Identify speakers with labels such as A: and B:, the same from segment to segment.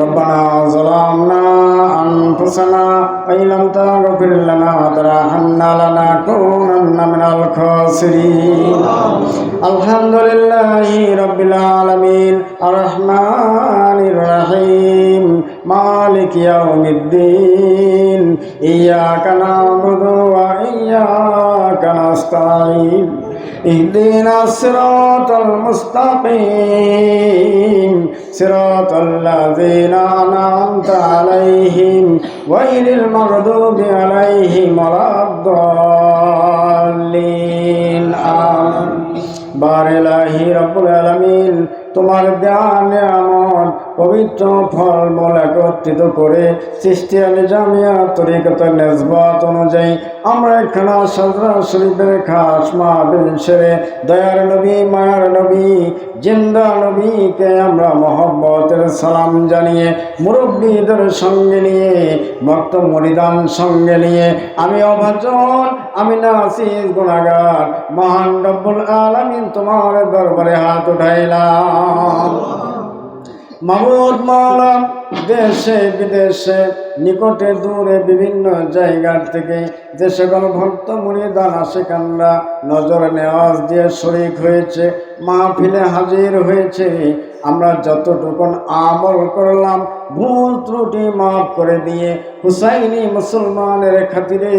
A: ربنا ظلمنا أنفسنا وإن لم تغفر لنا وترحمنا لنكونن من الخاسرين الحمد لله رب العالمين الرحمن الرحيم مالك يوم الدين إياك نعبد وإياك نستعين اهدنا الصراط المستقيم صراط الذين أنعمت عليهم غير المغضوب عليهم ولا الضالين آمين বারেলাহি রব্বুল আলামিন তোমার জ্ঞান নিয়ামত পবিত্র ফল মূল একত্রিত করে সৃষ্টি আলী জামিয়া তরিকত নেজবাত অনুযায়ী আমরা এখানে সজরা শরীফের খাস মাহবিল সেরে দয়ার নবী, মায়ার নবী, জিন্দা নবীকে আমরা মোহব্বতের সালাম জানিয়ে মুরব্বীদের সঙ্গে নিয়ে, ভক্ত মরিদান সঙ্গে নিয়ে আমি অভাজন, আমি নাসির, গুণাগার, মহান রব্বুল আলামিন তোমার দরবারে হাত উঠাইলাম। মামুদ মালাম দেশে বিদেশে, নিকটে দূরে বিভিন্ন জায়গার থেকে যে সকল ভক্ত মুড়িদান আশেকানরা নজর নেওয়াজ দিয়ে শরিক হয়েছে, মাহফিলে হাজির হয়েছে, আমরা যতটুকুন আমল করলাম, ভুল ত্রুটি মাফ করে দিয়ে হুসাইনি মুসলমানের খাতিরে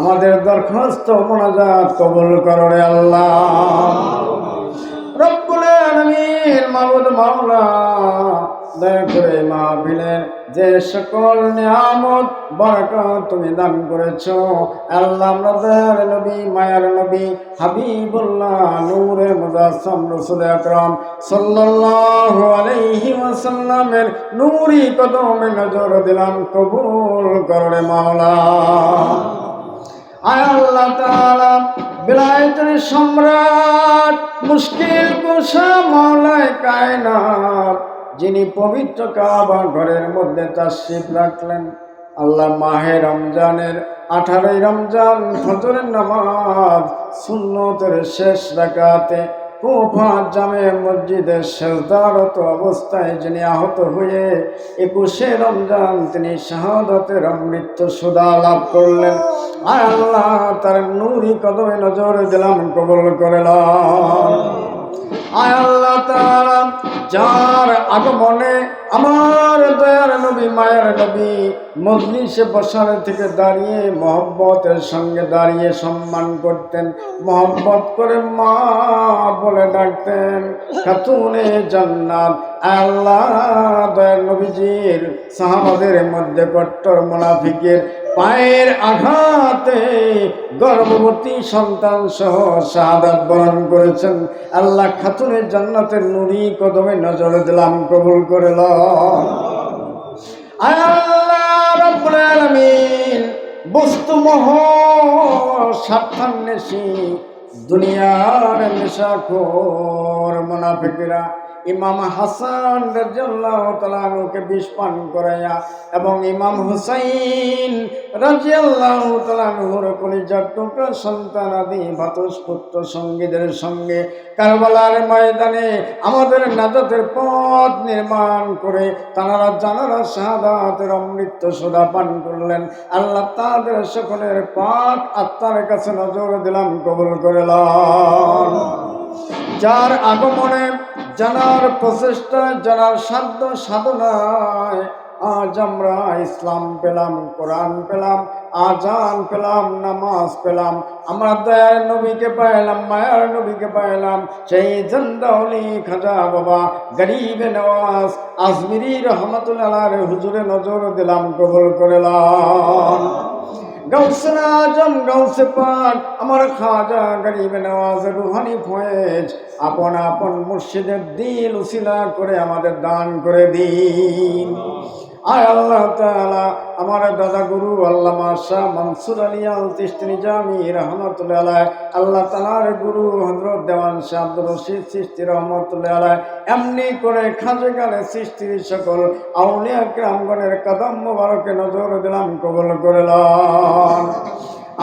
A: আমাদের দরখাস্ত মোনাজাত কবুল করো আল্লাহ। আলামিন মাবুদ দয়া করে যে সকল নিয়ামত, বরকত তুমি দান করেছ। আল্লাহ নবী, মায়ার নবী, হাবিবুল্লাহ নূরে আকরাম সাল্লাল্লাহু আলাইহি ওয়াসাল্লামের নূরি কদমে নজর দিলাম, কবুল করে মাওলা। আয় আল্লাহ তাআলা, বিলায়তের সম্রাট মুশকিল কুশা মাওলায় কায়নাত, যিনি পবিত্র কাবা ঘরের মধ্যে তার তাশরিফ রাখলেন। আল্লাহ মাহে রমজানের আঠারোই রমজান ফজরের নামাজ সুন্নতের শেষ রাকাতে কুফা জামে মসজিদের শেষদারত অবস্থায় যিনি আহত হয়ে একুশে রমজান তিনি শাহাদতের মৃত্যু সুদা লাভ করলেন। আল্লাহ, তার নুরি কদমে নজর দিলাম, কবল করলাম আয় আল্লাহ তাআলা, যার আগমনে আমার দয়ার নবী, মায়ের নবী মজলিসে বসার থেকে দাঁড়িয়ে মহব্বতের সঙ্গে দাঁড়িয়ে সম্মান করতেন, মহব্বত করে মা বলে ডাকতেন, খাতুনে জান্নাত। আল্লাহ, দয়ার নবীজির সাহাবাদের মধ্যে কট্টর মোনাফিকের পায়ের আঘাতে গর্ভবতী সন্তান সহ শাহাদাত বরণ করেছেন। আল্লাহ খাতুনের জান্নাতের নুরি কদমে নজর দিলাম, কবুল করে আলামিন, বস্তু মোহ স্বার্থান্বেষী দুনিয়ার নেশাখোর মুনাফিকেরা। ইমাম হাসান রাজিয়াল্লাহু তাআলাকে বিষ পান করাইয়া এবং ইমাম হুসাইন রাজিয়াল্লাহু তাআলার কলিজার টুকরা সন্তান আদি ভাতস পুত্র সঙ্গীদের সঙ্গে কারবালার ময়দানে আমাদের নাজাতের পথ নির্মাণ করে তারা জানারা শাহাদাতের অমৃত সোদা পান করলেন। আল্লাহ তাদের সকলের পাক আত্মার কাছে নজর দিলাম, কবুল করলাম যার আগমনে জানার প্রচেষ্টা, জানার সাধ্য সাধনায় আজ আমরা ইসলাম পেলাম, কোরআন পেলাম, আজান পেলাম, নামাজ পেলাম। আমরা দয়ার নবীকে পাইলাম, মায়ার নবীকে পাইলাম। সেই জন্দাউলি খাজা বাবা, গরিবে নওয়াজ, আজমিরি রহমতুল্লাহ হুজুরে নজর দিলাম, কবল করলাম গৌসে আজম গৌসে পাক, আমার খাজা গরিব নওয়াজ রুহানি ফয়েজ, আপন আপন মুর্শিদের দিল উসিলা করে আমাদের দান করে দিন। আয় আল্লাহ তালা আমার দাদা গুরু আল্লাহ মাসা মনসুর আলী আল তিস্তিনি জামি রহমতুল্লাহ আল্লাহ তালার গুরু হজরত দেওয়ান শাহ আব্দুল রশিদ সৃষ্টি রহমতুল্লাহ আলাই এমনি করে খাজে গালে সৃষ্টির সকল আউনিয়া গ্রামগণের কদম নজর দিলাম, কবল করলাম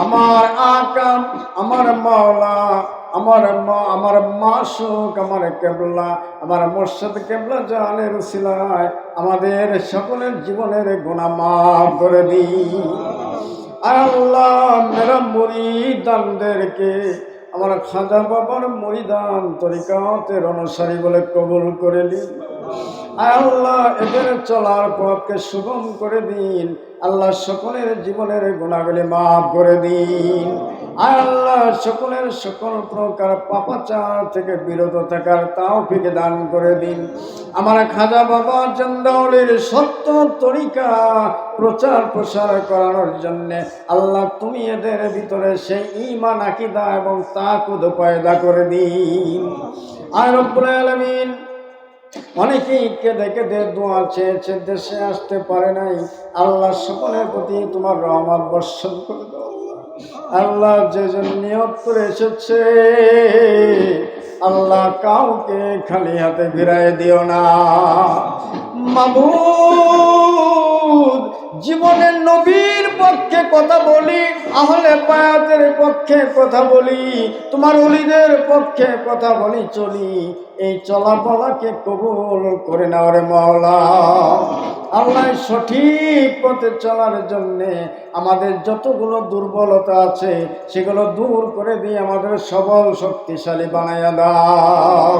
A: আমার আকা আমার মাওলা, আমার মা, আমার মাসুক, আমার কেবলা, আমার মোর্শেদ কেবলা জানের সিলায় আমাদের সকলের জীবনের গুণা মাফ করে দিই। আল্লাহ মেরা মরিদানদেরকে আমার খাজা বাবার মরিদান তরিকাতের অনুসারী বলে কবুল করে আয় আল্লাহ এদের চলার পথকে সুগম করে দিন। আল্লাহ সকলের জীবনের গুণাগুলি মাফ করে দিন। আল্লাহ সকলের সকল প্রকার পাপাচার থেকে বিরত থাকার তাও ফিকে দান করে দিন। আমার খাজা বাবা চন্দাউলির সত্য তরিকা প্রচার প্রসার করানোর জন্য আল্লাহ তুমি এদের ভিতরে সেই ইমান আকিদা এবং তাকুদ পয়দা করে দিন। আর আলামিন অনেকেই কেঁদে কেঁদে দোয়া চেয়েছে দেশে আসতে পারে নাই। আল্লাহ সকলের প্রতি তোমার রহমত বর্ষণ করে দাও। আল্লাহ যে জন নিয়ত করে এসেছে, আল্লাহ কাউকে খালি হাতে ফিরাই দিও না। মাবুদ, জীবনের নবীর পক্ষে কথা বলি আহলে পায়াতের পক্ষে কথা বলি, তোমার অলিদের পক্ষে কথা বলি, চলি। এই চলাফলাকে কবুল করে নাও রে মাওলা। আল্লাহ সঠিক পথে চলার জন্যে আমাদের যতগুলো দুর্বলতা আছে, সেগুলো দূর করে দিয়ে আমাদের সবল শক্তিশালী বানাইয়া দাও।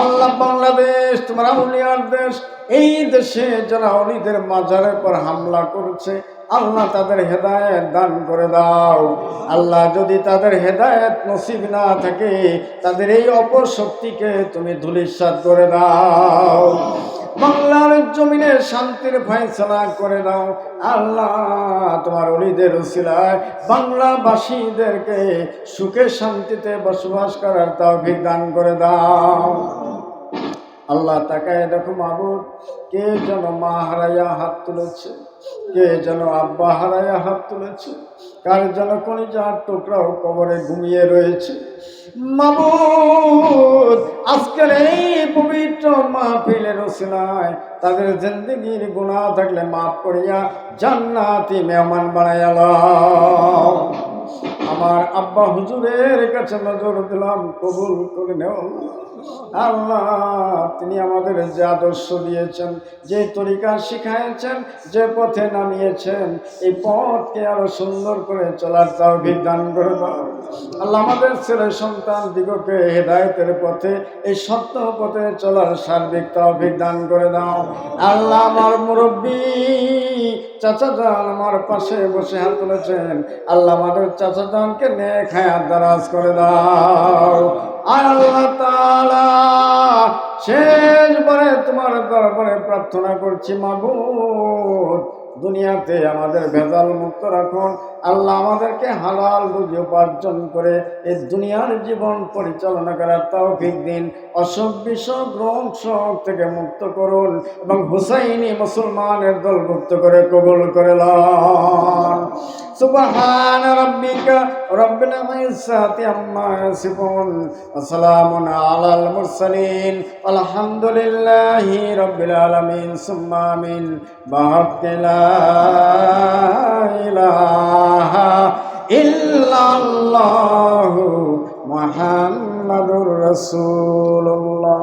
A: আল্লাহ বাংলাদেশ, তোমার আউলিয়ার দেশ এই দেশে যারা অলিদের মাজারের পর হামলা করছে, আল্লাহ তাদের হেদায়েত দান করে দাও। আল্লাহ যদি তাদের হেদায়েত নসিব না থাকে, তাদের এই অপশক্তিকে তুমি ধুলিসাত করে দাও। বাংলার জমিনে শান্তির ফয়সলা করে দাও। আল্লাহ তোমার অলিদের উসিলায় বাংলাবাসীদেরকে সুখে শান্তিতে বসবাস করার তাও দান করে দাও। আল্লাহ তাকায় দেখো মাবুদ কে যেন মা হারাইয়া হাত তুলেছে, কে যেন আব্বা হারাইয়া হাত তুলেছে, কার যেন কলিজার টুকরাও কবরে ঘুমিয়ে রয়েছে মাবুদ আজকের এই পবিত্র মাহফিলের ওসিলায় তাদের জিন্দগির গুণা থাকলে মাফ করিয়া জান্নাতি মেহমান বানাইয়া লও। আমার আব্বা হুজুরের কাছে নজর দিলাম, কবুল করে নেও আল্লাহ, তিনি আমাদের যে আদর্শ দিয়েছেন, যে তরিকা শিখাইছেন, যে পথে নামিয়েছেন, এই পথকে আরও সুন্দর করে চলার তাও দান করে দাও আল্লাহ আমাদের ছেলে সন্তান দিগকে হেদায়তের পথে, এই সত্য পথে চলার সার্বিক তাও দান করে দাও। আল্লাহ আমার মুরব্বী, চাচা যান আমার পাশে বসে হাত তুলেছেন। আল্লাহ আমাদের চাচা জানকে নে দারাজ করে দাও। আর আল্লাহ তাআলা শেষবারে তোমার দরবারে প্রার্থনা করছি মাবুদ দুনিয়াতে আমাদের ভেজাল মুক্ত রাখুন। আল্লাহ আমাদেরকে হালাল রুজি উপার্জন করে এই দুনিয়ার জীবন পরিচালনা করার তৌফিক দিন। অসুখ বিসুখ, রোগ শোক থেকে মুক্ত করুন এবং হুসাইনি মুসলমানের দলভুক্ত করে কবুল করে লন সুবহান রাব্বিকা রব্বিল ইজ্জাতি আম্মা ইয়াসিফুন ওয়া সালামুন আলাল মুরসালিন। আলহামদুলিল্লাহি রাব্বিল আলামিন, সুম্মা আমিন। বাহাক্কি লা ইলাহা ইল্লাল্লাহু মুহাম্মাদুর রাসূলুল্লাহ।